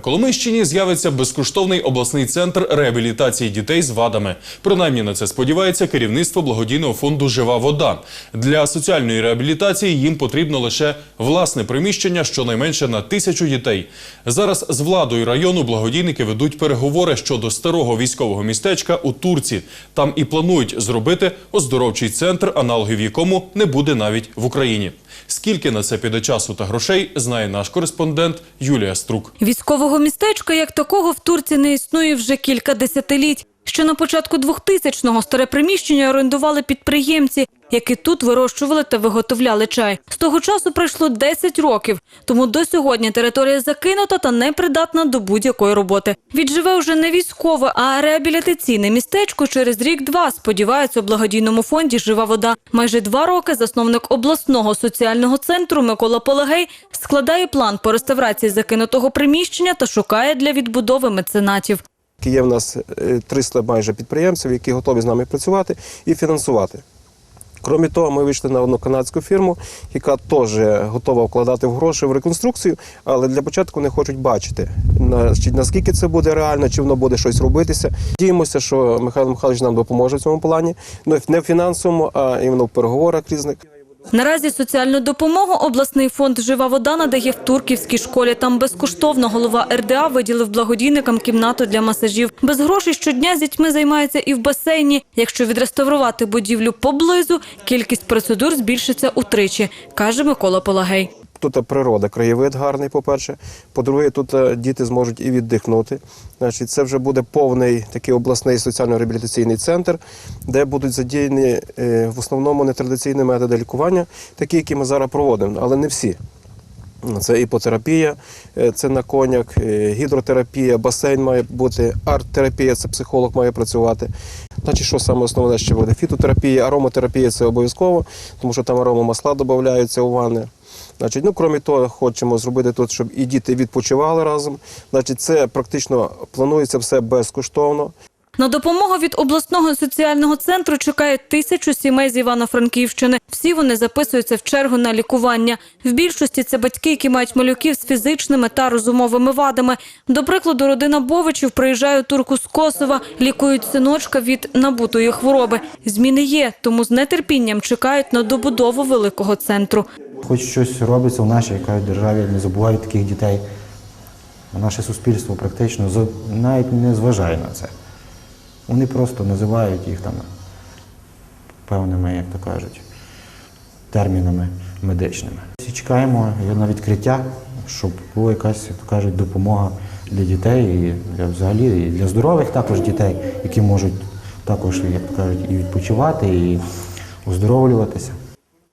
Коломийщині з'явиться безкоштовний обласний центр реабілітації дітей з вадами. Принаймні на це сподівається керівництво благодійного фонду Жива вода. Для соціальної реабілітації їм потрібно лише власне приміщення щонайменше на тисячу дітей. Зараз з владою району благодійники ведуть переговори щодо старого військового містечка у Турці. Там і планують зробити оздоровчий центр, аналогів якому не буде навіть в Україні. Скільки на це піде часу та грошей, знає наш кореспондент Юлія Струк. Військового містечка як такого в Турці не існує вже кілька десятиліть. Ще на початку 2000-го старе приміщення орендували підприємці, які тут вирощували та виготовляли чай. З того часу пройшло 10 років, тому до сьогодні територія закинута та непридатна до будь-якої роботи. Відживе вже не військове, а реабілітаційне містечко через рік-два, сподіваються у благодійному фонді Жива вода. Майже два роки засновник обласного соціального центру Микола Полегей складає план по реставрації закинутого приміщення та шукає для відбудови меценатів. Є в нас е, 300 майже підприємців, які готові з нами працювати і фінансувати. Крім того, ми вийшли на одну канадську фірму, яка теж готова вкладати в гроші в реконструкцію, але для початку не хочуть бачити, чи наскільки це буде реально, чи воно буде щось робитися. Діємося, що Михайло Михайлович нам допоможе в цьому плані. Ну, не в фінансовому, а іменно в переговорах різних. Наразі соціальну допомогу обласний фонд Жива вода надає в Турківській школі. Там безкоштовно голова РДА виділив благодійникам кімнату для масажів. Без грошей щодня з дітьми займається і в басейні. Якщо відреставрувати будівлю поблизу, кількість процедур збільшиться утричі, каже Микола Полагей. Тут природа, краєвид гарний, по-перше. По-друге, тут е, діти зможуть і віддихнути. Значить, це вже буде повний такий обласний соціально-реабілітаційний центр, де будуть задіяні е, в основному нетрадиційні методи лікування, такі, які ми зараз проводимо, але не всі. Це іпотерапія, е, це на конях, е, гідротерапія, басейн має бути, арт-терапія, це психолог має працювати. Значить, що саме основне ще буде? Фітотерапія, ароматерапія це обов'язково, тому що там аромамасла додаються у ванни. Значить, ну, крім того, хочемо зробити тут, щоб і діти відпочивали разом. Значить, це практично планується все безкоштовно. На допомогу від обласного соціального центру чекає тисячу сімей з Івано-Франківщини. Всі вони записуються в чергу на лікування. В більшості це батьки, які мають малюків з фізичними та розумовими вадами. До прикладу, родина Бовичів приїжджає у турку з Косова, лікують синочка від набутої хвороби. Зміни є, тому з нетерпінням чекають на добудову великого центру. Хоч щось робиться в нашій державі, не забувають таких дітей. Наше суспільство практично навіть не зважає на це. Вони просто називають їх там певними, як то кажуть, термінами медичними. Всі чекаємо на відкриття, щоб була якась, як то кажуть, допомога для дітей і для взагалі і для здорових також дітей, які можуть також, як то кажуть, і відпочивати, і оздоровлюватися.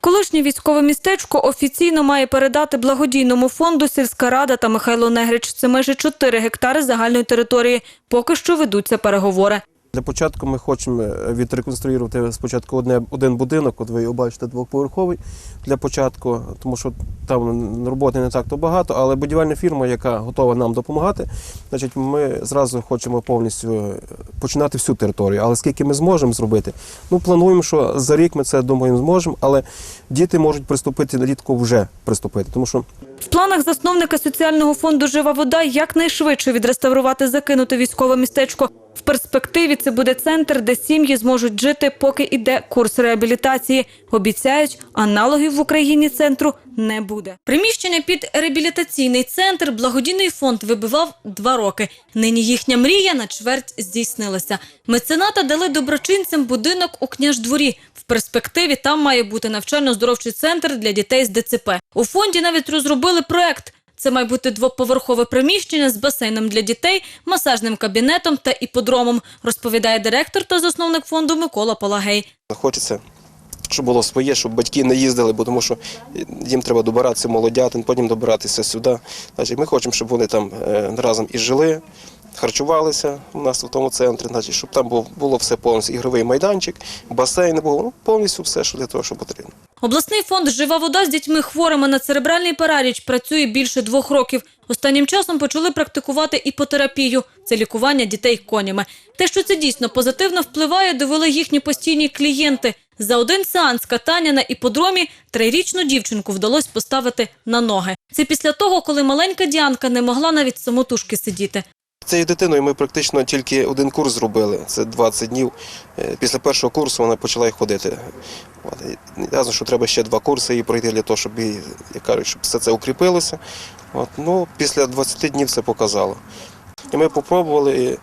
Колишнє військове містечко офіційно має передати благодійному фонду сільська рада та Михайло Негрич. Це майже 4 гектари загальної території. Поки що ведуться переговори. Для початку ми хочемо е, відреконструювати спочатку одне, один будинок, от ви його бачите, двоповерховий для початку, тому що там роботи не так то багато, але будівельна фірма, яка готова нам допомагати, значить, ми зразу хочемо повністю е, починати всю територію. Але скільки ми зможемо зробити? Ну, плануємо, що за рік ми це думаємо зможемо, але діти можуть приступити рідко вже приступити, тому що В планах засновника соціального фонду Жива вода якнайшвидше відреставрувати закинуте військове містечко. В перспективі це буде центр, де сім'ї зможуть жити, поки іде курс реабілітації. Обіцяють, аналогів в Україні центру не буде. Приміщення під реабілітаційний центр благодійний фонд вибивав два роки. Нині їхня мрія на чверть здійснилася. Мецената дали доброчинцям будинок у княждворі. В перспективі там має бути навчально-здоровчий центр для дітей з ДЦП. У фонді навіть розробили проект. Це має бути двоповерхове приміщення з басейном для дітей, масажним кабінетом та іподромом, розповідає директор та засновник фонду Микола Полагей. Хочеться, щоб було своє, щоб батьки не їздили, бо тому що їм треба добиратися молодятин, потім добиратися сюди. Ми хочемо, щоб вони там е, разом і жили, харчувалися у нас в тому центрі, значить, щоб там був, було все повністю ігровий майданчик, басейн був, ну, повністю все, що для того, що потрібно. Обласний фонд Жива вода з дітьми хворими на церебральний параліч працює більше двох років. Останнім часом почали практикувати іпотерапію – це лікування дітей конями. Те, що це дійсно позитивно впливає, довели їхні постійні клієнти. За один сеанс катання на іподромі трирічну дівчинку вдалося поставити на ноги. Це після того, коли маленька Діанка не могла навіть самотужки сидіти. Цією дитиною ми практично тільки один курс зробили. Це 20 днів. Е, Після першого курсу вона почала й ходити. Ясно, що треба ще два курси її пройти для того, щоб їй, як кажуть, щоб все це укріпилося. От. Ну, після 20 днів це показало. І ми спробували, і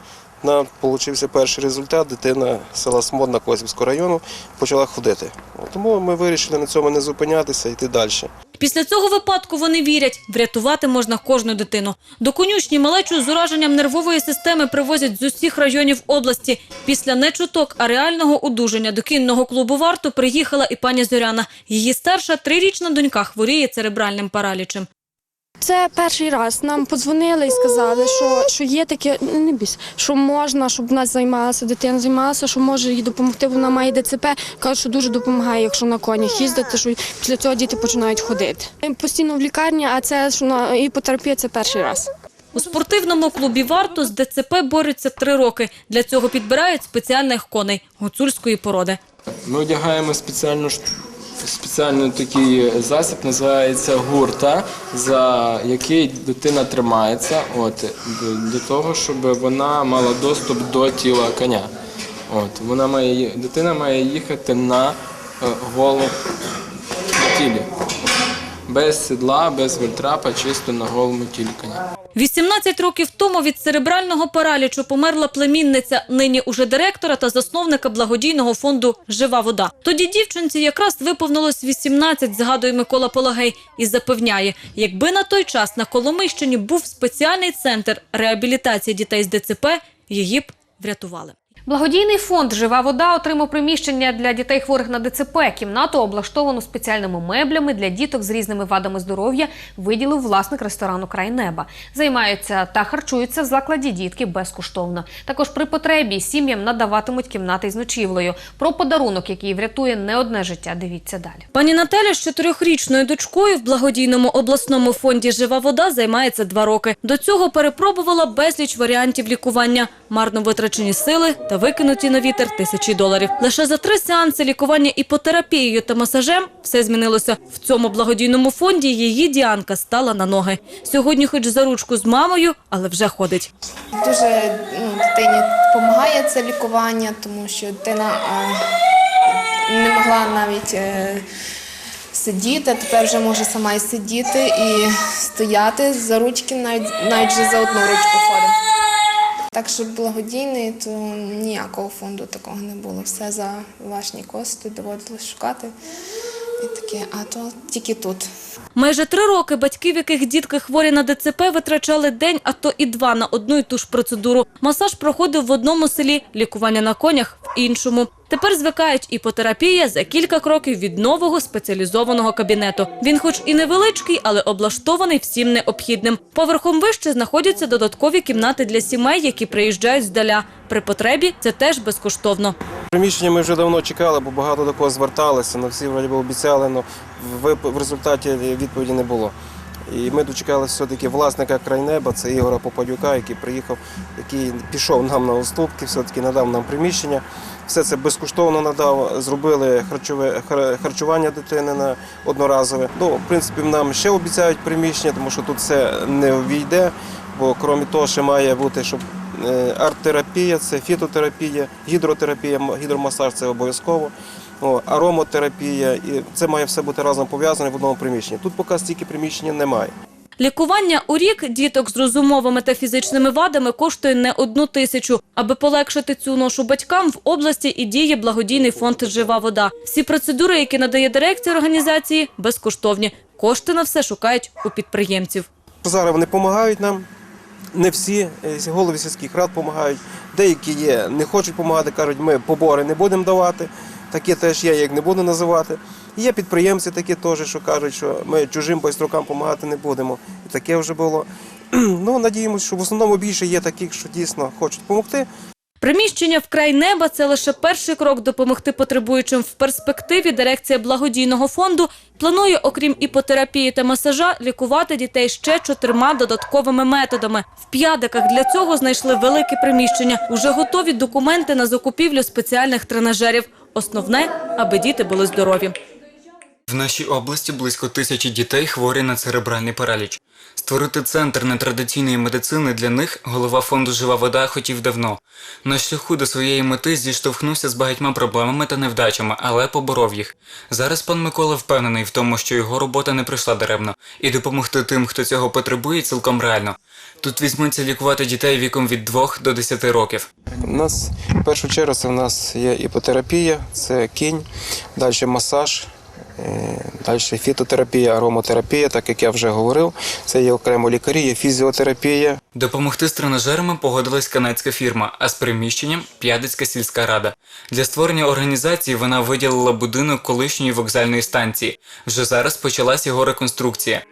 нам вийшов перший результат. Дитина села Смодна Косівського району почала ходити. От. Тому ми вирішили на цьому не зупинятися і йти далі. Після цього випадку вони вірять, врятувати можна кожну дитину. До конюшні малечу з ураженням нервової системи привозять з усіх районів області. Після не чуток, а реального одужання до кінного клубу «Варту» приїхала і пані Зоряна. Її старша трирічна донька хворіє церебральним паралічем. Це перший раз. Нам подзвонили і сказали, що, що є таке, ну, не бійся, що можна, щоб в нас займалася, дитина займалася, що може їй допомогти, вона має ДЦП. Кажуть, що дуже допомагає, якщо на конях їздити, що після цього діти починають ходити. Ми Постійно в лікарні, а це що на іпотерапія це перший раз. У спортивному клубі «Варту» з ДЦП борються три роки. Для цього підбирають спеціальних коней гуцульської породи. Ми одягаємо спеціальну спеціальний такий засіб, називається гурта, за який дитина тримається, от для того, щоб вона мала доступ до тіла коня. От вона має дитина має їхати на е, голому тілі. Без сідла, без вольтрапа, чисто на голому тілі коня. 18 років тому від церебрального паралічу померла племінниця, нині уже директора та засновника благодійного фонду «Жива вода». Тоді дівчинці якраз виповнилось 18, згадує Микола Пологей, і запевняє, якби на той час на Коломийщині був спеціальний центр реабілітації дітей з ДЦП, її б врятували. Благодійний фонд Жива вода отримав приміщення для дітей хворих на ДЦП. Кімнату облаштовану спеціальними меблями для діток з різними вадами здоров'я. Виділив власник ресторану Край неба. Займаються та харчуються в закладі дітки безкоштовно. Також при потребі сім'ям надаватимуть кімнати з ночівлею. Про подарунок, який врятує не одне життя. Дивіться далі. Пані Наталя з чотирьохрічною дочкою в благодійному обласному фонді «Жива вода» займається два роки. До цього перепробувала безліч варіантів лікування, марно витрачені сили та викинуті на вітер тисячі доларів. Лише за три сеанси лікування іпотерапією та масажем все змінилося. В цьому благодійному фонді її Діанка стала на ноги. Сьогодні хоч за ручку з мамою, але вже ходить. Дуже ну, дитині допомагає це лікування, тому що дитина е, не могла навіть е, сидіти, тепер вже може сама і сидіти і стояти за ручки, навіть, навіть за одну ручку ходить. Так що благодійний, то ніякого фонду такого не було. Все за власні кошти доводилось шукати. І таке, а то тільки тут. Майже три роки батьки, в яких дітки хворі на ДЦП, витрачали день, а то і два на одну і ту ж процедуру. Масаж проходив в одному селі, лікування на конях в іншому. Тепер звикають іпотерапія за кілька кроків від нового спеціалізованого кабінету. Він, хоч і невеличкий, але облаштований всім необхідним. Поверхом вище знаходяться додаткові кімнати для сімей, які приїжджають здаля. При потребі це теж безкоштовно. Приміщення ми вже давно чекали, бо багато до кого зверталися, на всі вроді обіцяли, але в результаті відповіді не було. І ми дочекалися все-таки власника крайнеба, це Ігора Попадюка, який приїхав, який пішов нам на уступки, все-таки надав нам приміщення. Все це безкоштовно надав, зробили харчове харчування дитини на одноразове. Ну, в принципі, нам ще обіцяють приміщення, тому що тут все не ввійде, бо крім того, ще має бути, щоб Е, арт-терапія, це фітотерапія, гідротерапія, гідромасаж це обов'язково. Аромотерапія, і це має все бути разом пов'язане в одному приміщенні. Тут поки стільки приміщення немає. Лікування у рік діток з розумовими та фізичними вадами коштує не одну тисячу. Аби полегшити цю ношу батькам, в області і діє благодійний фонд «Жива вода». Всі процедури, які надає дирекція організації, безкоштовні. Кошти на все шукають у підприємців. Зараз вони допомагають нам. Не всі е, голови сільських рад допомагають. Деякі є, не хочуть допомагати, кажуть, ми побори не будемо давати. Такі теж є, я їх не буду називати. Є підприємці такі теж, що кажуть, що ми чужим байструкам допомагати не будемо. І таке вже було. Ну, надіємося, що в основному більше є таких, що дійсно хочуть допомогти. Приміщення вкрай неба це лише перший крок допомогти потребуючим в перспективі. Дирекція благодійного фонду планує, окрім іпотерапії та масажа, лікувати дітей ще чотирма додатковими методами. В п'ядиках для цього знайшли велике приміщення. Уже готові документи на закупівлю спеціальних тренажерів. Основне, аби діти були здорові. В нашій області близько тисячі дітей хворі на церебральний параліч. Створити центр нетрадиційної медицини для них голова фонду Жива вода хотів давно. На шляху до своєї мети зіштовхнувся з багатьма проблемами та невдачами, але поборов їх. Зараз пан Микола впевнений в тому, що його робота не пройшла даремно, і допомогти тим, хто цього потребує, цілком реально. Тут візьмуться лікувати дітей віком від 2 до 10 років. У нас в першу чергу це в нас є іпотерапія, це кінь, далі масаж, далі фітотерапія, ароматерапія, так як я вже говорив. Це є окремо лікарі, є фізіотерапія. Допомогти з тренажерами погодилась канадська фірма, а з приміщенням П'ядицька сільська рада. Для створення організації вона виділила будинок колишньої вокзальної станції. Вже зараз почалась його реконструкція.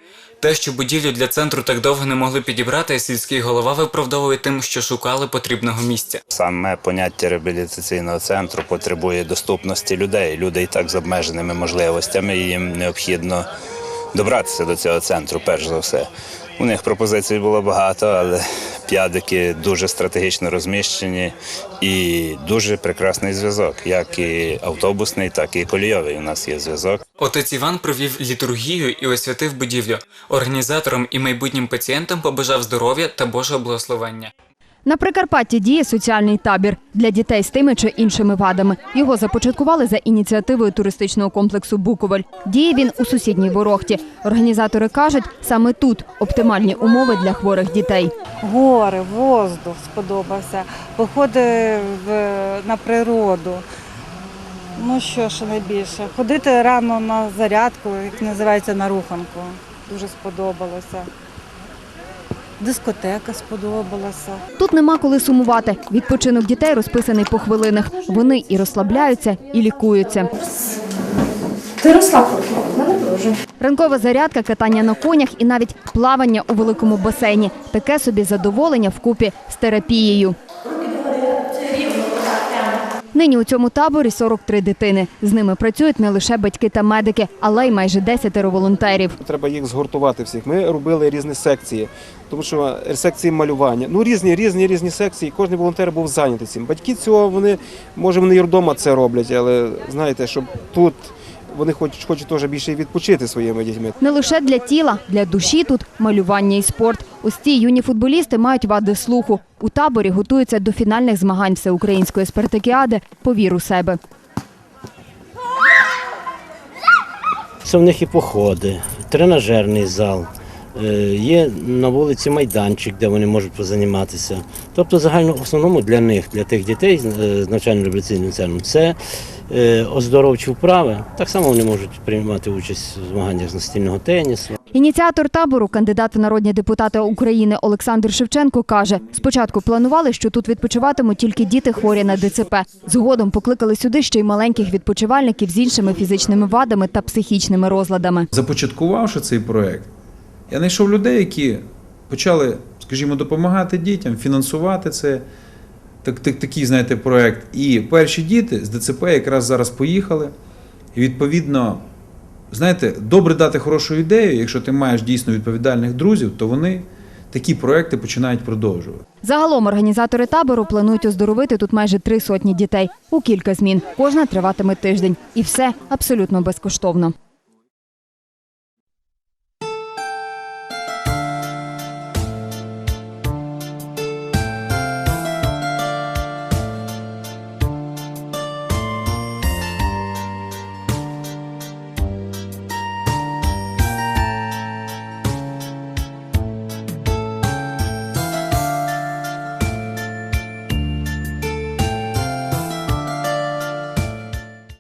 Те, що будівлю для центру так довго не могли підібрати, сільський голова виправдовує тим, що шукали потрібного місця. Саме поняття реабілітаційного центру потребує доступності людей. Люди і так з обмеженими можливостями, і їм необхідно добратися до цього центру, перш за все. У них пропозицій було багато, але п'ядики дуже стратегічно розміщені і дуже прекрасний зв'язок, як і автобусний, так і колійовий. У нас є зв'язок. Отець Іван провів літургію і освятив будівлю. Організаторам і майбутнім пацієнтам побажав здоров'я та Божого благословення. На Прикарпатті діє соціальний табір для дітей з тими чи іншими вадами. Його започаткували за ініціативою туристичного комплексу Буковель. Діє він у сусідній Ворохті. Організатори кажуть, саме тут оптимальні умови для хворих дітей. Гори, воздух сподобався, походи на природу. Ну що ж найбільше? Ходити рано на зарядку, як називається на руханку. Дуже сподобалося. Дискотека сподобалася. Тут нема коли сумувати. Відпочинок дітей розписаний по хвилинах. Вони і розслабляються, і лікуються. Ти розслаб дуже. Ранкова зарядка, катання на конях і навіть плавання у великому басейні. Таке собі задоволення вкупі з терапією. Нині у цьому таборі 43 дитини. З ними працюють не лише батьки та медики, але й майже десятеро волонтерів. Треба їх згуртувати всіх. Ми робили різні секції, тому що секції малювання. Ну різні, різні, різні секції. Кожен волонтер був зайнятий цим. Батьки цього вони, може, вони і вдома це роблять, але знаєте, щоб тут вони хочуть, хочуть теж більше відпочити своїми дітьми. Не лише для тіла, для душі тут малювання і спорт. Ось ці юні футболісти мають вади слуху. У таборі готуються до фінальних змагань всеукраїнської спартакіади «Повір у себе». Це в них і походи, тренажерний зал, є на вулиці майданчик, де вони можуть позаніматися. Тобто, загально в основному для них, для тих дітей е, з навчально-реабілітаційним центром, це е, оздоровчі вправи. Так само вони можуть приймати участь у змаганнях з настільного тенісу. Ініціатор табору, кандидат в народні депутати України Олександр Шевченко, каже, спочатку планували, що тут відпочиватимуть тільки діти хворі на ДЦП. Згодом покликали сюди ще й маленьких відпочивальників з іншими фізичними вадами та психічними розладами. Започаткувавши цей проект, я знайшов людей, які почали, скажімо, допомагати дітям, фінансувати це. Так, так, такий, знаєте, проект. І перші діти з ДЦП якраз зараз поїхали. І відповідно, знаєте, добре дати хорошу ідею, якщо ти маєш дійсно відповідальних друзів, то вони такі проекти починають продовжувати. Загалом організатори табору планують оздоровити тут майже три сотні дітей у кілька змін. Кожна триватиме тиждень. І все абсолютно безкоштовно.